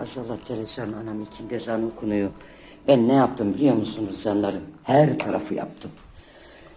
Azallah Celleşan anam ikindi ezanı okunuyor. Ben ne yaptım biliyor musunuz canlarım? Her tarafı yaptım.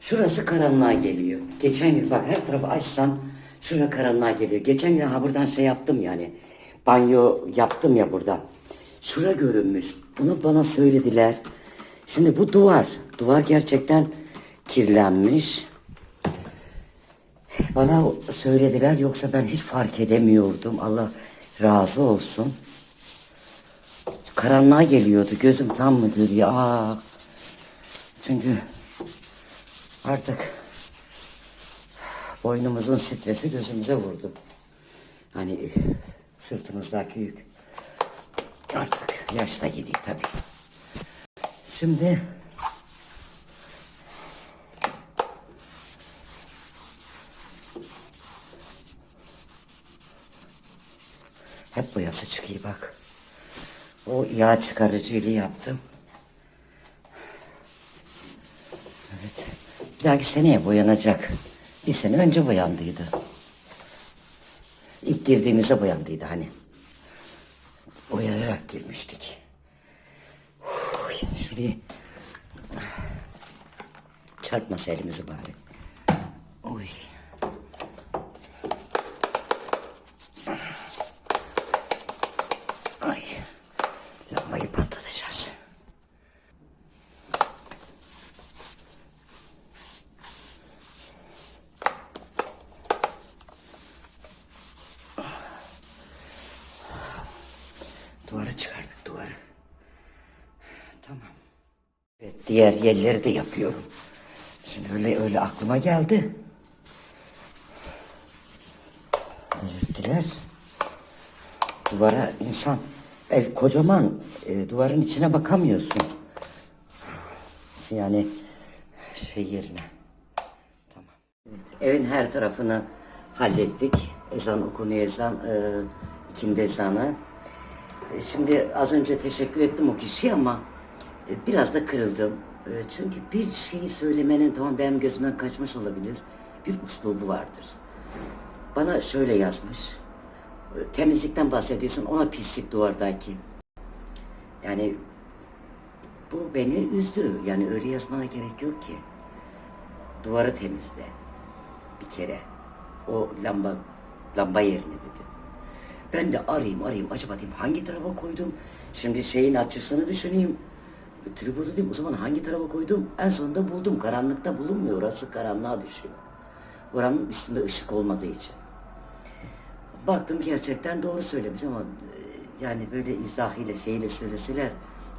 Şurası karanlığa geliyor. Geçen gün bak her tarafı açsam şura karanlığa geliyor. Geçen gün ha buradan şey yaptım yani. Banyo yaptım ya burada. Şura görünmüş. Bunu bana söylediler. Şimdi bu duvar. Duvar gerçekten kirlenmiş. Bana söylediler yoksa ben hiç fark edemiyordum. Allah razı olsun. Karanlığa geliyordu. Gözüm tam mı görüyor? Aa. Çünkü artık boynumuzun stresi gözümüze vurdu. Hani sırtımızdaki yük. Artık yaşta gidiyor tabii. Şimdi hep boyası çıkıyor bak. O yağ çıkarıcıyla yaptım. Evet. Bir dahaki seneye boyanacak. Bir sene önce boyandıydı. İlk girdiğimizde boyandıydı hani. Boyayarak girmiştik. Huy, Şuraya çarpmasa elimizi bari. Oy. Ay. Lambayı patlatacağız. Duvarı çıkardık duvarı. Tamam. Evet diğer yerleri de yapıyorum. Şimdi öyle öyle aklıma geldi. Diler. Duvara insan ev kocaman e, duvarın içine bakamıyorsun. Yani şey yerine. Tamam. Evin her tarafını hallettik. Ezan okunuyor ezan. E, ikindi ezanı. E, Şimdi az önce teşekkür ettim o kişiye ama e, biraz da kırıldım. E, Çünkü bir şeyi söylemenin tamam benim gözümden kaçmış olabilir. Bir uslubu vardır. Bana şöyle yazmış. E, Temizlikten bahsediyorsun ona pislik duvardaki. Yani bu beni üzdü. Yani öyle yazmana gerek yok ki. Duvarı temizle. Bir kere. O lamba lamba yerine dedi. Ben de arayayım arayayım acaba diyeyim hangi tarafa koydum? Şimdi şeyin açısını düşüneyim. Tripodu diyeyim o zaman hangi tarafa koydum? En sonunda buldum. Karanlıkta bulunmuyor. Orası karanlığa düşüyor. Oranın üstünde ışık olmadığı için. Baktım gerçekten doğru söylemiş ama e, yani böyle izahıyla şeyle söyleseler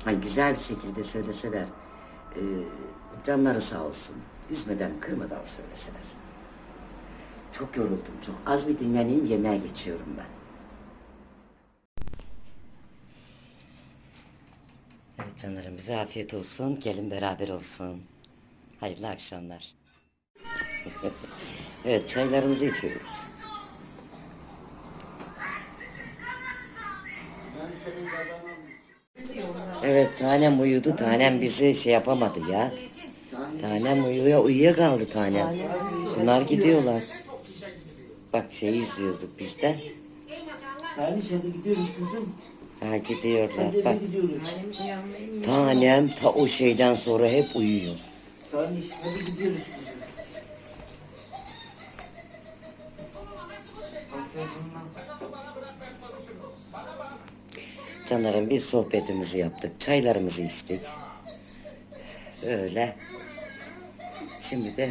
hani güzel bir şekilde söyleseler e, canları sağ olsun. Üzmeden kırmadan söyleseler. Çok yoruldum çok. Az bir dinleneyim yemeğe geçiyorum ben. Canlarım bize afiyet olsun. Gelin beraber olsun. Hayırlı akşamlar. evet çaylarımızı içiyoruz. Evet tanem uyudu. Tanem bizi şey yapamadı ya. Tanem uyuyor, uyuyakaldı tanem. Bunlar gidiyorlar. Bak şey izliyorduk biz de. Yani şimdi gidiyoruz kızım. Ha gidiyorlar. Hadi Bak eve gidiyoruz. tanem ta o şeyden sonra hep uyuyor. Kardeş hadi gidiyoruz kızım. Canlarım biz sohbetimizi yaptık. Çaylarımızı içtik. Öyle. Şimdi de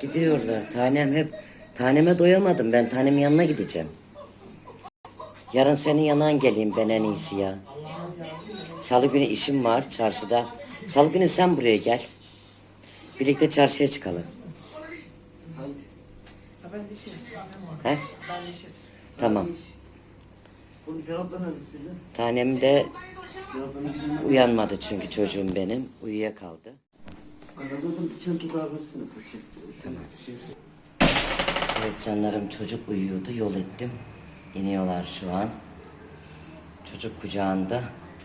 gidiyorlar. Tanem hep taneme doyamadım. Ben tanemin yanına gideceğim. Yarın senin yanına geleyim ben en iyisi ya. Salı günü işim var çarşıda. Salı günü sen buraya gel. Birlikte çarşıya çıkalım. He? Tamam. Tanem de uyanmadı çünkü çocuğum benim. Uyuyakaldı. Tamam. Evet canlarım çocuk uyuyordu yol ettim. İniyorlar şu an. Çocuk kucağında.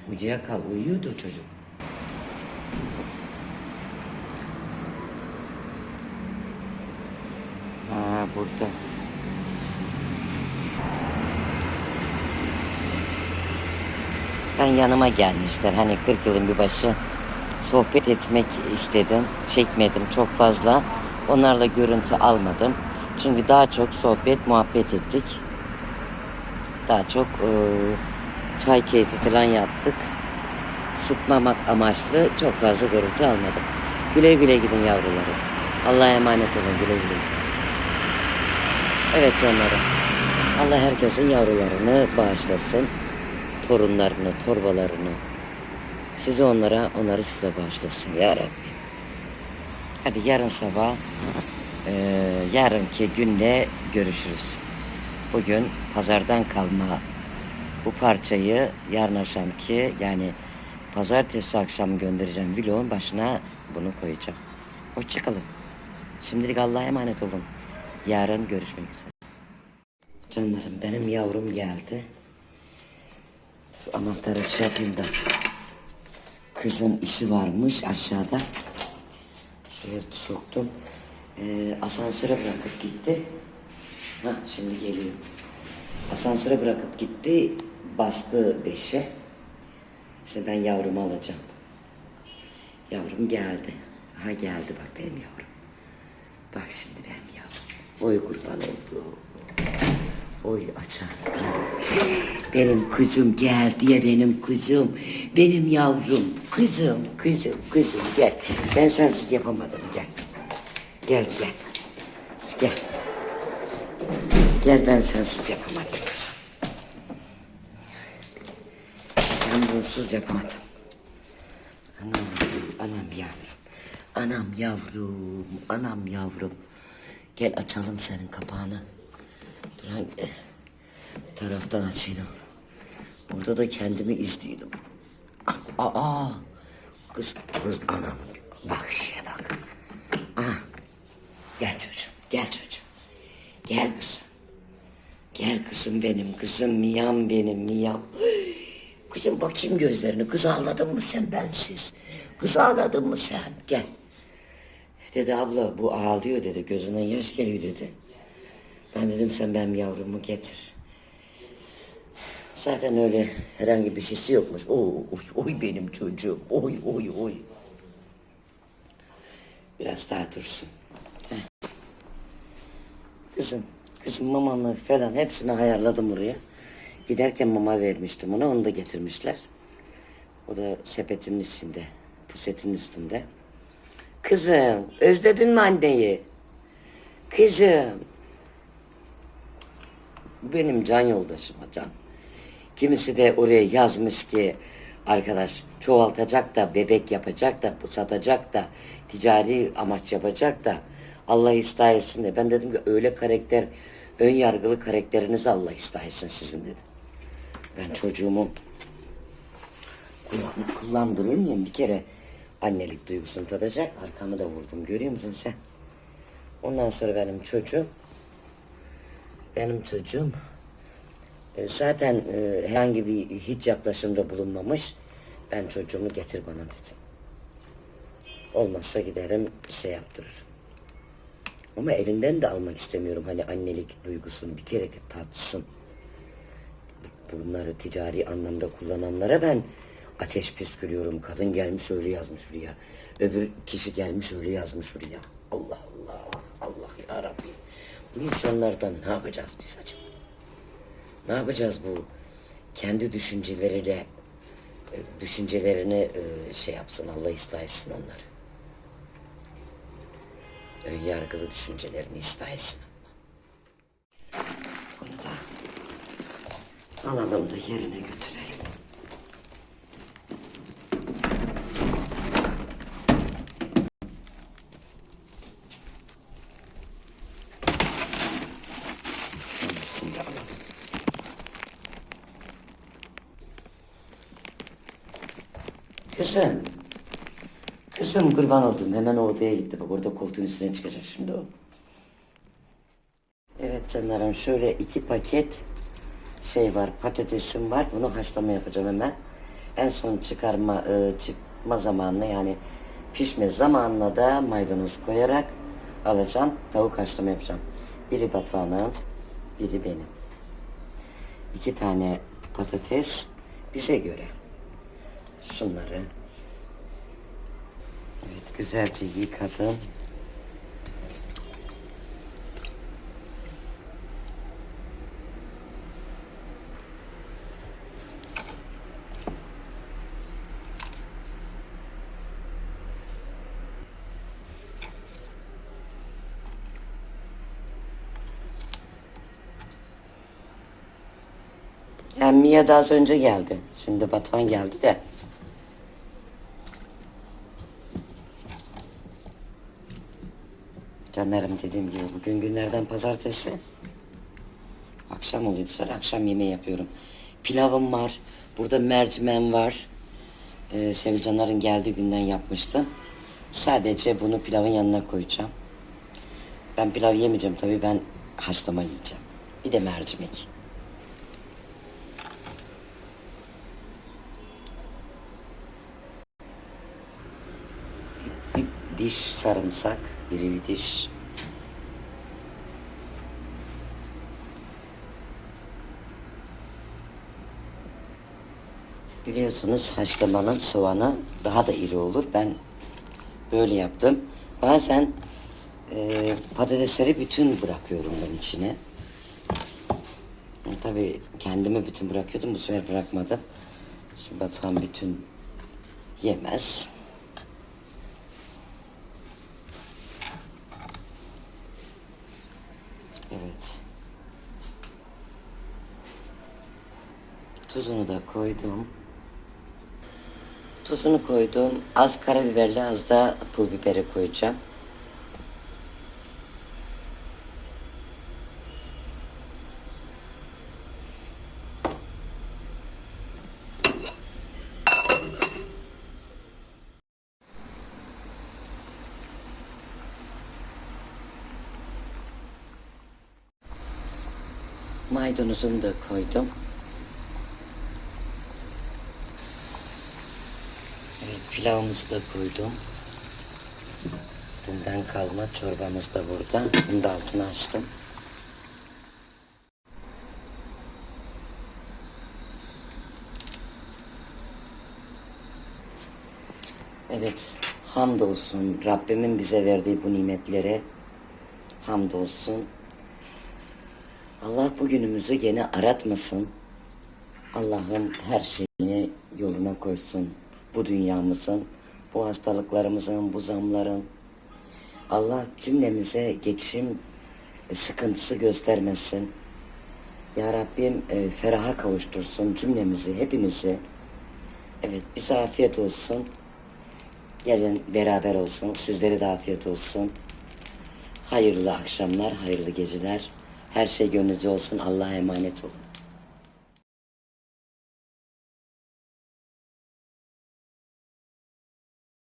Uyuyakal uyuyordu çocuk. Ha burada. Ben yanıma gelmişler. Hani 40 yılın bir başı sohbet etmek istedim. Çekmedim çok fazla. Onlarla görüntü almadım. Çünkü daha çok sohbet, muhabbet ettik. Daha çok e, çay keyfi falan yaptık. Sıkmamak amaçlı çok fazla görüntü almadım. Güle güle gidin yavrularım. Allah'a emanet olun güle güle. Evet canlarım. Allah herkesin yavrularını bağışlasın. Torunlarını, torbalarını. Sizi onlara, onları size bağışlasın ya Rabbi. Hadi yarın sabah eee yarınki günle görüşürüz. Bugün pazardan kalma bu parçayı yarın akşamki yani pazartesi akşam göndereceğim vlogun başına bunu koyacağım. Hoşçakalın. Şimdilik Allah'a emanet olun. Yarın görüşmek üzere. Canlarım benim yavrum geldi. Şu anahtarı şey yapayım da. Kızın işi varmış aşağıda. Şuraya soktum. Ee, asansöre bırakıp gitti. Ha şimdi geliyor. Asansöre bırakıp gitti. Bastı beşe. İşte ben yavrumu alacağım. Yavrum geldi. Ha geldi bak benim yavrum. Bak şimdi benim yavrum. Oy kurban oldu. Oy açar. Benim kuzum geldi ya benim kuzum. Benim yavrum. Kızım, kızım, kızım gel. Ben sensiz yapamadım gel. Gel gel. Gel. Gel ben sensiz yapamadım kızım. Ben bunsuz yapmadım. Anam, anam yavrum. Anam yavrum, anam yavrum. Gel açalım senin kapağını. Dur hangi taraftan açayım. Burada da kendimi izliyordum. Aa, kız, kız anam. Bak işte bak. Ah, gel çocuğum, gel çocuğum. Gel kızım. Gel kızım benim, kızım miyam benim miyam. Kızım bakayım gözlerini. Kız ağladın mı sen bensiz? Kız ağladın mı sen? Gel. Dedi abla bu ağlıyor dedi. Gözünden yaş geliyor dedi. Ben dedim sen benim yavrumu getir. Zaten öyle herhangi bir şeysi yokmuş. Oy, oy, oy benim çocuğum. Oy oy oy. Biraz daha dursun. Heh. Kızım, kızım mamanı falan hepsini ayarladım oraya. Giderken mama vermiştim ona, onu da getirmişler. O da sepetin içinde, pusetin üstünde. Kızım, özledin mi anneyi? Kızım. Benim can yoldaşıma can. Kimisi de oraya yazmış ki arkadaş çoğaltacak da bebek yapacak da satacak da ticari amaç yapacak da Allah ıslah etsin de. Ben dedim ki öyle karakter ön yargılı karakterinizi Allah ıslah sizin dedim. Ben çocuğumu kullan, kullandırır mıyım bir kere annelik duygusunu tadacak arkamı da vurdum görüyor musun sen? Ondan sonra benim çocuğum benim çocuğum e, zaten e, herhangi bir hiç yaklaşımda bulunmamış. Ben çocuğumu getir bana dedim. Olmazsa giderim şey yaptırırım. Ama elinden de almak istemiyorum hani annelik duygusunu bir kere tatsın. Bunları ticari anlamda kullananlara ben ateş püskürüyorum. Kadın gelmiş öyle yazmış şuraya. Öbür kişi gelmiş öyle yazmış şuraya. Allah Allah. Allah ya Rabbi. Bu insanlardan ne yapacağız biz acaba? Ne yapacağız bu kendi düşünceleriyle e, düşüncelerini e, şey yapsın Allah ıslah etsin onları. Ön düşüncelerini ıslah etsin. Bunu da alalım da yerine götürelim. Şunu. Kızım. Kızım kurban oldum. Hemen o odaya gitti. Bak orada koltuğun üstüne çıkacak şimdi o. Evet canlarım şöyle iki paket şey var patatesim var. Bunu haşlama yapacağım hemen. En son çıkarma e, çıkma zamanına yani pişme zamanına da maydanoz koyarak alacağım. Tavuk haşlama yapacağım. Biri Batuhan'ın, biri benim. İki tane patates bize göre. şunları. Evet güzelce yıkadım. Yani Mia da az önce geldi. Şimdi Batuhan geldi de. Canlarım dediğim gibi bugün günlerden pazartesi. Akşam oluyor dışarı akşam yemeği yapıyorum. Pilavım var. Burada mercimeğim var. Ee, Sevilcanların geldiği günden yapmıştım. Sadece bunu pilavın yanına koyacağım. Ben pilav yemeyeceğim tabii ben haşlama yiyeceğim. Bir de mercimek. Bir diş sarımsak, iri bir diş. Biliyorsunuz haşlamanın soğanı daha da iri olur. Ben böyle yaptım. Bazen e, patatesleri bütün bırakıyorum ben içine. Tabii kendimi bütün bırakıyordum. Bu sefer bırakmadım. Şimdi Batuhan bütün yemez. Evet. Tuzunu da koydum. Tuzunu koydum. Az karabiberli az da pul biberi koyacağım. Maydanozunu da koydum. Evet pilavımızı da koydum. Dünden kalma çorbamız da burada. Bunu da altını açtım. Evet hamdolsun Rabbimin bize verdiği bu nimetlere hamdolsun. Allah bugünümüzü gene aratmasın. Allah'ım her şeyini yoluna koysun. Bu dünyamızın, bu hastalıklarımızın, bu zamların. Allah cümlemize geçim e, sıkıntısı göstermesin. Ya Rabbim e, feraha kavuştursun cümlemizi, hepimizi. Evet bize afiyet olsun. Gelin beraber olsun. Sizlere de afiyet olsun. Hayırlı akşamlar, hayırlı geceler. Her şey gönlünüzce olsun. Allah'a emanet olun.